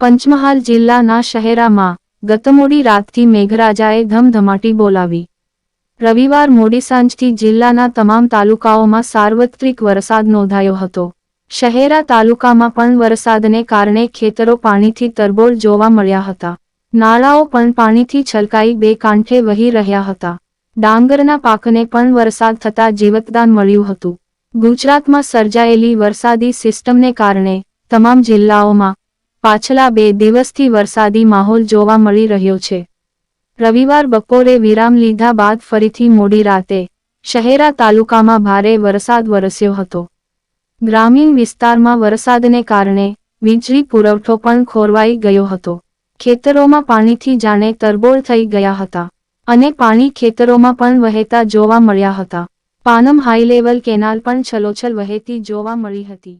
પંચમહાલ જિલ્લાના શહેરામાં ગત મોડી રાતથી મેઘરાજાએ ધમધમાટી બોલાવી. રવિવાર મોડી સાંજથી જિલ્લાના તમામ તાલુકાઓમાં સાર્વત્રિક વરસાદ નોંધાયો હતો. શહેરા તાલુકામાં પણ વરસાદને કારણે ખેતરો પાણીથી તરબોળ જોવા મળ્યા હતા. નાળાઓ પણ પાણીથી છલકાઈ બે કાંઠે વહી રહ્યા હતા. ડાંગરના પાકને પણ વરસાદ થતાં જીવતદાન મળ્યું હતું. ગુજરાતમાં સર્જાયેલી વરસાદી સિસ્ટમને કારણે તમામ જિલ્લાઓમાં પાછલા બે દિવસથી વરસાદી માહોલ જોવા મળી રહ્યો છે. રવિવાર બપોરે વિરામ લીધા બાદ ફરીથી મોડી રાતે શહેરા તાલુકામાં ભારે વરસાદ વરસ્યો હતો. ગ્રામીણ વિસ્તારમાં વરસાદને કારણે વીજળી પુરવઠો પણ ખોરવાઈ ગયો હતો. ખેતરોમાં પાણીથી જાણે તરબોળ થઈ ગયા હતા અને પાણી ખેતરોમાં પણ વહેતા જોવા મળ્યા હતા. પાનમ હાઈ લેવલ કેનાલ પણ છલોછલ વહેતી જોવા મળી હતી.